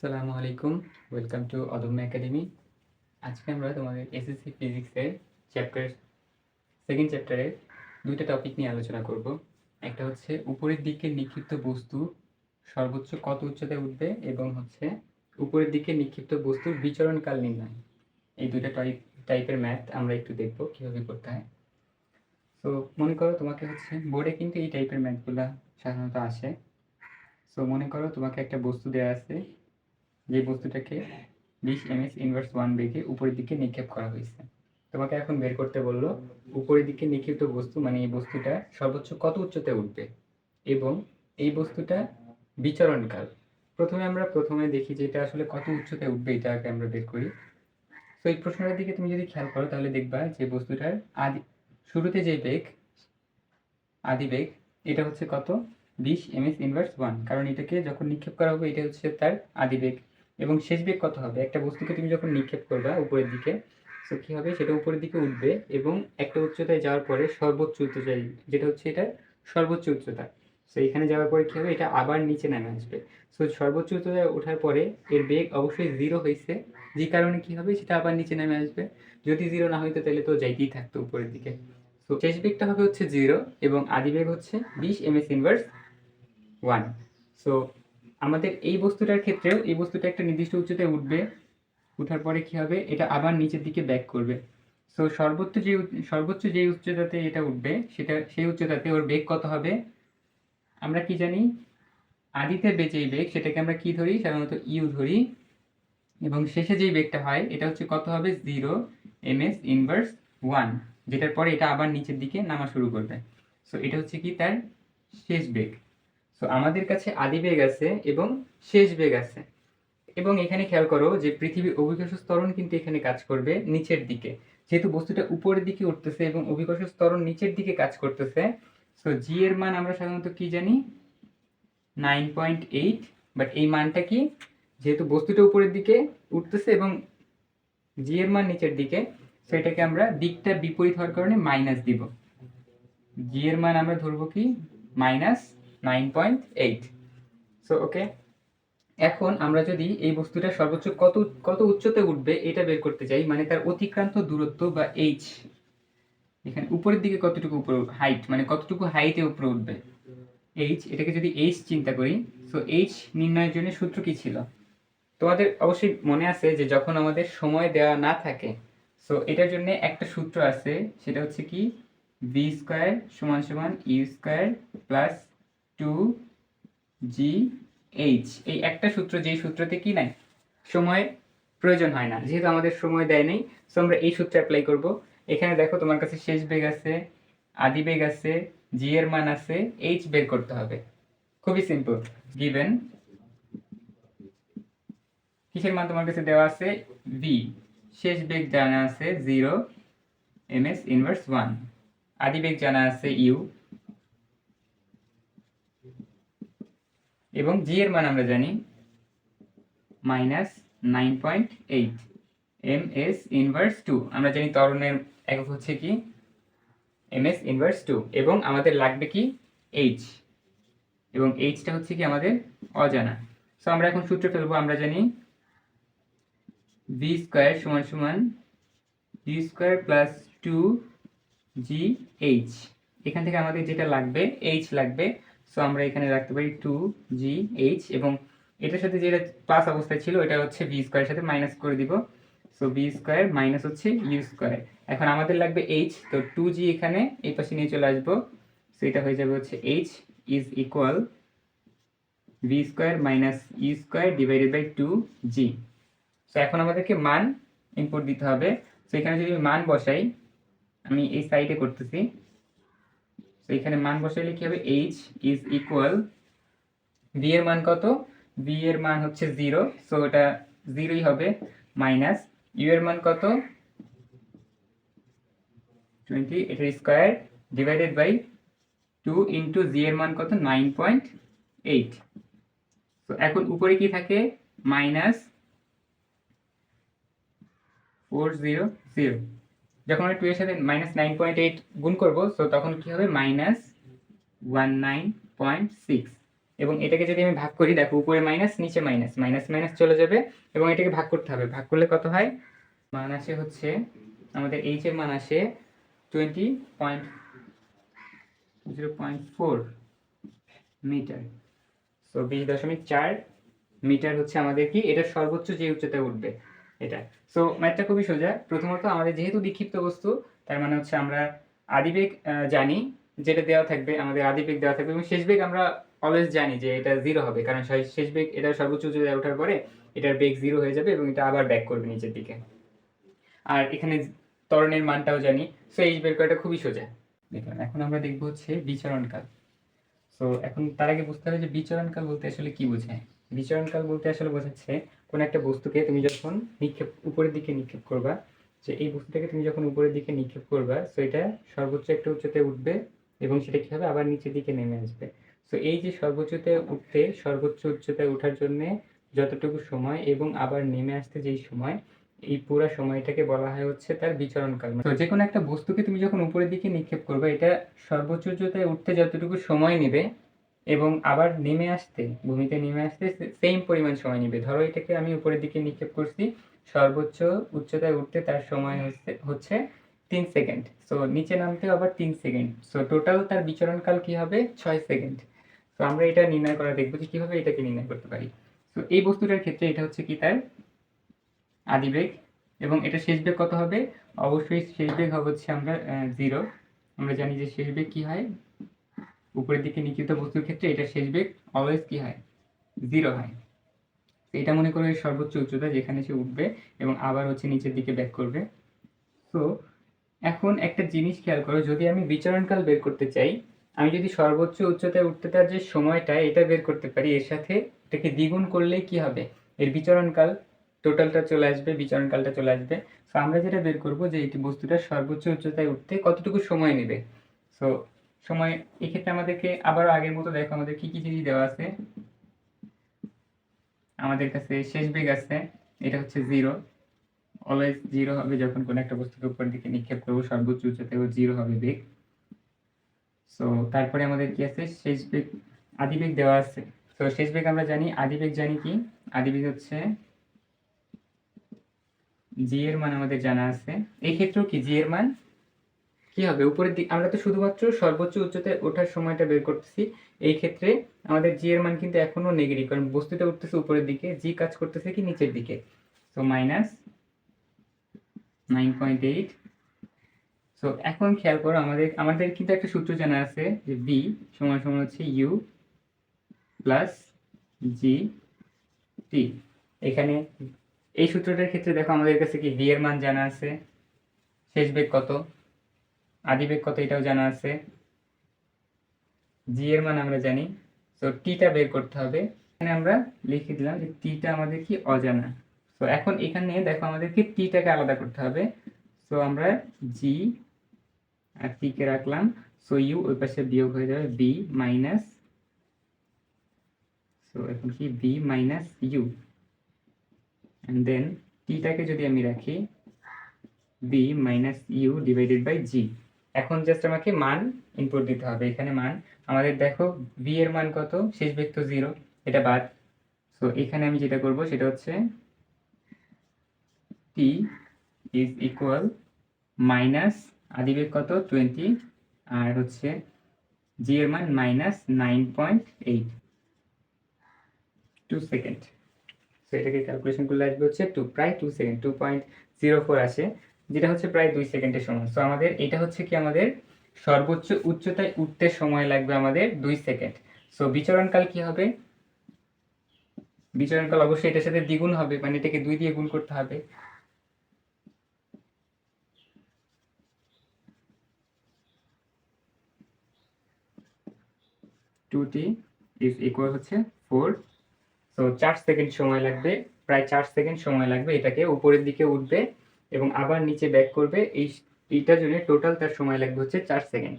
আসসালামু আলাইকুম। Welcome to অদম্য একাডেমি আজকে আমরা তোমাদের এসএসসি ফিজিক্সের চ্যাপ্টার সেকেন্ড চ্যাপ্টারের দুইটা টপিক নিয়ে আলোচনা করব। একটা হচ্ছে উপরের দিকে নিক্ষিপ্ত বস্তু সর্বোচ্চ কত উচ্চতায় উঠবে এবং হচ্ছে উপরের দিকে নিক্ষিপ্ত বস্তুর বিচরণকাল নির্ণয়। এই দুইটা টাইপ টাইপের ম্যাথ আমরা একটু দেখব কীভাবে করতে হয়। সো মনে করো তোমাকে হচ্ছে বোর্ডে কিন্তু এই টাইপের ম্যাথগুলা সাধারণত আসে। সো মনে করো তোমাকে একটা বস্তু দেওয়া আছে যে বস্তুটাকে বিশ এমএস ইনভার্স ওয়ান বেগে উপরের দিকে নিক্ষেপ করা হয়েছে। তোমাকে এখন বের করতে বলল, উপরের দিকে নিক্ষিপ্ত বস্তু মানে এই বস্তুটা সর্বোচ্চ কত উচ্চতায় উঠবে? এবং এই বস্তুটা বিচরণকাল। প্রথমে আমরা প্রথমে দেখি যে এটা আসলে কত উচ্চতায় উঠবে এটা আগে আমরা বের করি। তো এই প্রশ্নটার দিকে তুমি যদি খেয়াল করো, তাহলে দেখবা যে বস্তুটার আদি শুরুতে যে বেগ, আদি বেগ, এটা হচ্ছে কত? বিশ এমএস ইনভার্স ওয়ান কারণ এটাকে যখন নিক্ষেপ করা হবে এটা হচ্ছে তার আদি বেগ। এবং শেষ বেগ কত হবে। একটা বস্তুকে তুমি যখন নিক্ষেপ করবা উপরের দিকে, তো কী হবে? সেটা উপরের দিকে উঠবে এবং একটা উচ্চতায় যাওয়ার পরে সর্বোচ্চ উচ্চতায় যেটা হচ্ছে এটা সর্বোচ্চ উচ্চতা। সো এখানে যাওয়ার পরে কী হবে? এটা আবার নিচে নেমে আসবে। সো সর্বোচ্চ উচ্চতায় ওঠার পরে এর বেগ অবশ্যই জিরো হয়েছে। যে কারণে কী হবে? সেটা আবার নিচে নেমে আসবে। যদি জিরো না হইতো তাহলে তো যাইতেই থাকতো উপরের দিকে। তো শেষ বেগটা হবে হচ্ছে জিরো এবং আদি বেগ হচ্ছে বিশ M S inverse one so আমাদের এই বস্তুটার ক্ষেত্রেও এই বস্তুটা একটা নির্দিষ্ট উচ্চতায় উঠবে, উঠার পরে কি হবে? এটা আবার নিচের দিকে ব্যাক করবে। সো সর্বোচ্চ যে সর্বোচ্চ যে উচ্চতাতে এটা উঠবে, সেটা, সেই উচ্চতাতে ওর বেগ কত হবে? আমরা কি জানি? আদিতে বেঁচে বেগ সেটাকে আমরা কি ধরি? সাধারণত ইউ ধরি। এবং শেষে যেই বেগটা হয়, এটা হচ্ছে কত হবে? Zero M S inverse one যেটার পরে এটা আবার নিচের দিকে নামা শুরু করবে। সো এটা হচ্ছে কি? তার শেষ বেগ সো আমাদের কাছে আদি বেগ আছে এবং শেষ বেগ আছে। এবং এখানে খেয়াল করো যে পৃথিবীর অভিকর্ষ স্তরণ কিন্তু এখানে কাজ করবে নিচের দিকে। যেহেতু বস্তুটা উপরের দিকে উঠতেছে এবং অভিকর্ষ স্তরণ নিচের দিকে কাজ করতেছে সো জি এর মান আমরা সাধারণত কি জানি? নাইন পয়েন্ট এইট বাট এই মানটা কি? যেহেতু বস্তুটা উপরের দিকে উঠতেছে এবং জি এর মান নিচের দিকে সেটাকে আমরা দিকটা বিপরীত হওয়ার কারণে মাইনাস দিব। জি এর মান আমরা ধরবো কি? Minus nine point eight so okay এখন আমরা যদি এই বস্তুটা সর্বোচ্চ কত কত উচ্চতায় উঠবে এটা বের করতে চাই মানে তার অতিক্রান্ত দূরত্ব বা এইচ এখানে উপরের দিকে কতটুকু উপরে হাইট মানে কতটুকু হাইটে উপরে উঠবে? এইচ এটাকে যদি এইচ চিন্তা করি সো এইচ নির্ণয়ের জন্য সূত্র কি ছিল? তোমাদের অবশ্যই মনে আছে যে যখন আমাদের সময় দেওয়া না থাকে সো এটার জন্য একটা সূত্র আছে, সেটা হচ্ছে কি ভি স্কোয়ার সমান সমান U square plus two G H এই একটা সূত্র, যেই সূত্রতে কি নাই? সময় প্রয়োজন হয় না। যেহেতু আমাদের সময় দেয় নেই সো আমরা এই সূত্র অ্যাপ্লাই করব। এখানে দেখো তোমার কাছে শেষ বেগ আছে, আদি বেগ আছে জি এর মান আছে এইচ বের করতে হবে। খুবই সিম্পল গিভেন কিসের মান তোমার কাছে দেওয়া আছে? ভি শেষ বেগ জানা আছে zero M S inverse one আদি বেগ জানা আছে ইউ এবং জি এর মান আমরা জানি minus nine point eight M S inverse two আমরা জানি ত্বরণের একক হচ্ছে কি? এম এস ইনভার্স টু এবং আমাদের লাগবে কি? এইচ এবং এইচটা হচ্ছে কি আমাদের অজানা। সো আমরা এখন সূত্র ফেলব। আমরা জানি ভি স্কোয়ার সমান সমান G square plus two G H এখান থেকে আমাদের যেটা লাগবে এইচ লাগবে সো আমরা এখানে রাখতে পারি টু জি এইচ এবং এটার সাথে যেটা প্লাস অবস্থায় ছিল, এটা হচ্ছে ভি স্কোয়ারের সাথে মাইনাস করে দিব। সো ভি স্কোয়ার মাইনাস হচ্ছে ইউ স্কোয়ার এখন আমাদের লাগবে এইচ তো টু জি এখানে এই পাশে নিয়ে চলে আসব। সো এটা হয়ে যাবে হচ্ছে H is equal V square minus U square divided by two G so এখন আমাদেরকে মান ইনপুট দিতে হবে। সো এখানে যদি মান বসাই, আমি এই সাইডে করতেছি। এখানে মান বসাইলে কি হবে এইচ ইজ ইকুয়াল ভি এর মান কত? ভি এর মান হচ্ছে জিরো সো এটা জিরোই হবে মাইনাস ইউ এর মান কত? টোয়েন্টি এটার square divided by two into G এর মান কত? নাইন পয়েন্ট এইট তো এখন উপরে কি থাকে? মাইনাস ফোর জিরো জিরো যখন আমরা টু এর সাথে মাইনাস নাইন পয়েন্ট এইট গুণ করব সো তখন কি হবে? Minus one nine point six এবং এটাকে যদি আমি ভাগ করি, দেখো, উপরে মাইনাস নিচে মাইনাস মাইনাস মাইনাস চলে যাবে এবং এটাকে ভাগ করতে হবে। ভাগ করলে কত হয়? মান আসে হচ্ছে, আমাদের এইচ এর মান আসে twenty point zero point four metre so বিশ দশমিক চার মিটার হচ্ছে আমাদের কি? এটা সর্বোচ্চ যে উচ্চতায় উঠবে। এটা সো ম্যাথটা খুবই সোজা। প্রথমত আমাদের যেহেতু বিক্ষিপ্ত বস্তু, তার মানে হচ্ছে আমরা আদিবেগ জানি, যেটা দেওয়া থাকবে, আমাদের আদিবেগ দেওয়া থাকবে, এবং শেষ বেগ আমরা অলওয়েজ জানি যে এটা জিরো হবে, কারণ শেষ- বেগ এটা সর্বোচ্চ উচ্চতায় ওঠার পরে এটার বেগ জিরো হয়ে যাবে এবং এটা আবার ব্যাক করবে নিচের দিকে। আর এখানে ত্বরণের মানটাও জানি। সো এই বের করাটা খুবই সোজা। দেখুন, এখন আমরা দেখব হচ্ছে বিচরণকাল। সো এখন তার আগে বুঝতে হবে যে বিচরণকাল বলতে আসলে কি বোঝায়। বিচরণকাল বলতে আসলে বোঝাচ্ছে কোন একটা বস্তুকে তুমি যখন নিক্ষেপ, উপরের দিকে নিক্ষেপ করবা, যে এই বস্তুটাকে তুমি যখন উপরের দিকে নিক্ষেপ করবা সো এটা সর্বোচ্চ একটা উচ্চতায় উঠবে এবং সেটা কি হবে আবার নিচের দিকে নেমে আসবে? সো এই যে সর্বোচ্চতায় উঠতে, সর্বোচ্চ উচ্চতায় ওঠার জন্য যতটুকু সময় এবং আবার নেমে আসতে যেই সময়, এই পুরো সময়টাকে বলা হয় হচ্ছে তার বিচরণ বিচরণকাল তো যে কোনো একটা বস্তুকে তুমি যখন উপরের দিকে নিক্ষেপ করবে, এটা সর্বোচ্চ উচ্চতায় উঠতে যতটুকু সময় নেবে এবং আবার নেমে আসতে, ভূমিতে নেমে আসতে সেম পরিমাণ সময় নেবে। ধরো এটাকে আমি উপরের দিকে নিক্ষেপ করছি, সর্বোচ্চ উচ্চতায় উঠতে তার সময় হচ্ছে হচ্ছে তিন সেকেন্ড। সো নিচে নামতেও আবার তিন সেকেন্ড। সো টোটাল তার বিচরণকাল কী হবে? ছয় সেকেন্ড। তো আমরা এটা নির্ণয় করা, দেখব যে কীভাবে এটাকে নির্ণয় করতে পারি। তো এই বস্তুটার ক্ষেত্রে এটা হচ্ছে কি তার? আদিবেগ এবং এটা শেষ বেগ কত হবে? অবশ্যই শেষ বেগ হবে হচ্ছে আমরা জিরো আমরা জানি যে শেষ বেগ কি হয়? উপরের দিকে নিক্ষিপ্ত বস্তুর ক্ষেত্রে এটা শেষ বেগ অলওয়েজ কি হয়? জিরো হয়। এটা মনে করো সর্বোচ্চ উচ্চতা যেখানে সে উঠবে এবং আবার হচ্ছে নিচের দিকে ব্যাক করবে। তো এখন একটা জিনিস খেয়াল করো, যদি আমি বিচরণকাল বের করতে চাই, আমি যদি সর্বোচ্চ উচ্চতায় উঠতে তার যে সময়টা এটা বের করতে পারি, এর সাথে এটাকে দ্বিগুণ করলেই কি হবে? এর বিচরণকাল টোটালটা চলে আসবে, বিচরণকালটা চলে আসবে। তো আমরা যেটা বের করব যে এটি বস্তুটা সর্বোচ্চ উচ্চতায় উঠতে কতটুকু সময় নেবে? সো সময়, এক্ষেত্রে আমাদেরকে আবারও আগের মতো দেখো, আমাদের কি কি জিনিস দেওয়া আছে? আমাদের কাছে শেষ বেগ আছে, এটা হচ্ছে জিরো। অলওয়েজ জিরো হবে যখন কোনো একটা বস্তুকে উপরের দিকে নিক্ষেপ করব, সর্বোচ্চ উচ্চতায় জিরো হবে বেগ। সো তারপরে আমাদের কি আছে? শেষ বেগ আদিবেগ দেওয়া আছে। তো শেষ বেগ আমরা জানি আদিবেগ জানি কি? আদিবেগ হচ্ছে জি এর মান আমাদের জানা আছে। এই ক্ষেত্রেও কি জি এর মান? কি হবে? উপরের দিক আমরা তো শুধুমাত্র সর্বোচ্চ উচ্চতায় ওঠার সময়টা বের করতেছি। এই ক্ষেত্রে আমাদের জি এর মান কিন্তু এখনও নেগেটিভ কারণ বস্তুটা উঠতেছে উপরের দিকে জি কাজ করতেছে কি নিচের দিকে। So minus nine point eight so এখন খেয়াল করো, আমাদের আমাদের কিন্তু একটা সূত্র জানা আছে যে বি সমান সমান হচ্ছে ইউ প্লাস জি টি এখানে এই সূত্রটার ক্ষেত্রে দেখো আমাদের কাছে কি ভি এর মান জানা আছে। শেষ বেগ কত? আদি বেগ কত এটাও জানা আছে। জি এর মান আমরা জানি। তো টিটা বের করতে হবে। এখানে আমরা লিখে দিলাম যে টিটা আমাদের কি অজানা। তো এখন এখানে দেখো আমাদেরকে টিটাকে আলাদা করতে হবে। সো আমরা জি আর টি কে রাখলাম। সো ইউ ওই পাশে বিয়োগ হয়ে যাবে বি মাইনাস সো এখন কি B minus U and then টিটাকে যদি আমি রাখি B minus U divided by G এখন জাস্ট আমাকে মান ইনপুট দিতে হবে। এখানে মান, আমাদের দেখো বি এর মান কত? শেষ বেগ তো জিরো এটা বাদ। সো এখানে আমি যেটা করব সেটা হচ্ছে টি ইজ ইকুয়াল মাইনাস আদিবেগ কত? টোয়েন্টি আর হচ্ছে জি এর মান minus nine point eight two second so এটাকে ক্যালকুলেশন করলে আসবে হচ্ছে টু প্রায় two second two point zero four আসে। যেটা হচ্ছে প্রায় দুই সেকেন্ডের সমান সো আমাদের এটা হচ্ছে কি আমাদের সর্বোচ্চ উচ্চতায় উঠতে সময় লাগবে আমাদের দুই সেকেন্ড। সো বিচরণকাল কি হবে? বিচরণকাল অবশ্যই এটার সাথে দ্বিগুণ হবে মানে এটাকে দুই দিয়ে গুণ করতে হবে। টু টি ইজ ইকুয়াল হচ্ছে ফোর তো চার সেকেন্ড সময় লাগবে, প্রায় চার সেকেন্ড সময় লাগবে এটাকে উপরের দিকে উঠবে। এবং আবার নিচে ব্যাক করবে, এই, এইটার জন্য টোটাল তার সময় লাগবে হচ্ছে চার সেকেন্ড